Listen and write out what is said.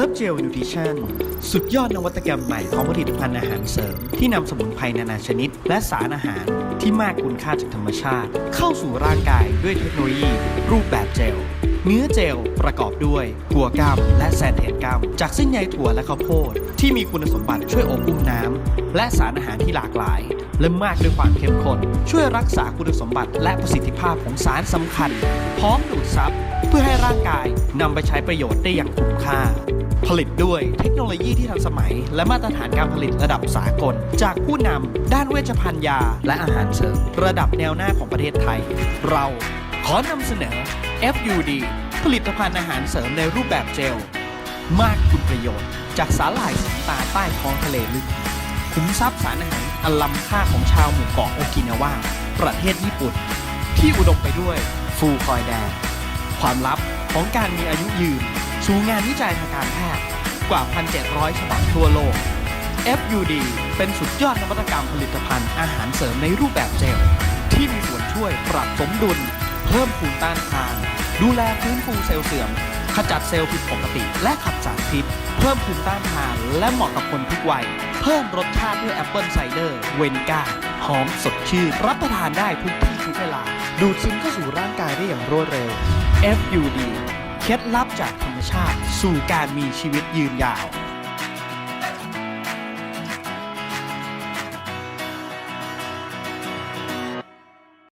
Herb Gel Nutrition สุดยอดนวัตกรรมใหม่ของผลิตภัณฑ์อาหารเสริม ที่นำสมุนไพรนานาชนิด และสารอาหารที่มากคุณค่าจากธรรมชาติ เข้าสู่ร่างกายด้วยเทคโนโลยี รูปแบบเจล เนื้อเจลประกอบด้วยถั่วกล้ำและแซนเทนกล้ำจากเส้นใยถั่วและข้าวโพด ที่มีคุณสมบัติช่วยอบอุ้มน้ำและสารอาหารที่หลากหลาย และมากด้วยความเข้มข้นช่วยรักษาคุณสมบัติและประสิทธิภาพของสารสำคัญ พร้อมดูดซับเพื่อให้ร่างกายนำไปใช้ประโยชน์ได้อย่างคุ้มค่า ผลิตด้วยเทคโนโลยีที่ทันสมัย และมาตรฐานการผลิตระดับสากล จากผู้นำด้านเวชภัณฑ์ยา และอาหารเสริมระดับแนวหน้าของประเทศไทย เราขอนำเสนอ FUD ผลิตภัณฑ์อาหารเสริมในรูปแบบเจล มากคุณประโยชน์ จากสาหร่ายสีตาใต้ท้องทะเลลึกคุ้มทรัพย์สารอาหารอันล้ำค่าของชาวหมู่เกาะโอกินาวาประเทศญี่ปุ่น ที่อุดมไปด้วยฟูคอยแดงความลับของการมีอายุยืน สู่งานวิจัยทางการแพทย์กว่า 1,700 ฉบับทั่วโลก FUD เป็นสุดยอดนวัตกรรมผลิตภัณฑ์อาหารเสริมในรูปแบบเจล ที่มีส่วนช่วยปรับสมดุล เพิ่มภูมิต้านทาน ดูแลฟื้นฟูเซลล์เสื่อม ขจัดเซลล์ผิดปกติ และขับสารพิษ เพิ่มภูมิต้านทาน และเหมาะกับคนทุกวัย เพิ่มรสชาติด้วยแอปเปิลไซเดอร์ เวนก้าหอมสดชื่นรับประทานได้ทุกที่ทุกเวลา ดูดซึมเข้าสู่ร่างกายได้อย่างรวดเร็ว FUD เคล็ดลับจากธรรมชาติ สู่การมีชีวิตยืนยาว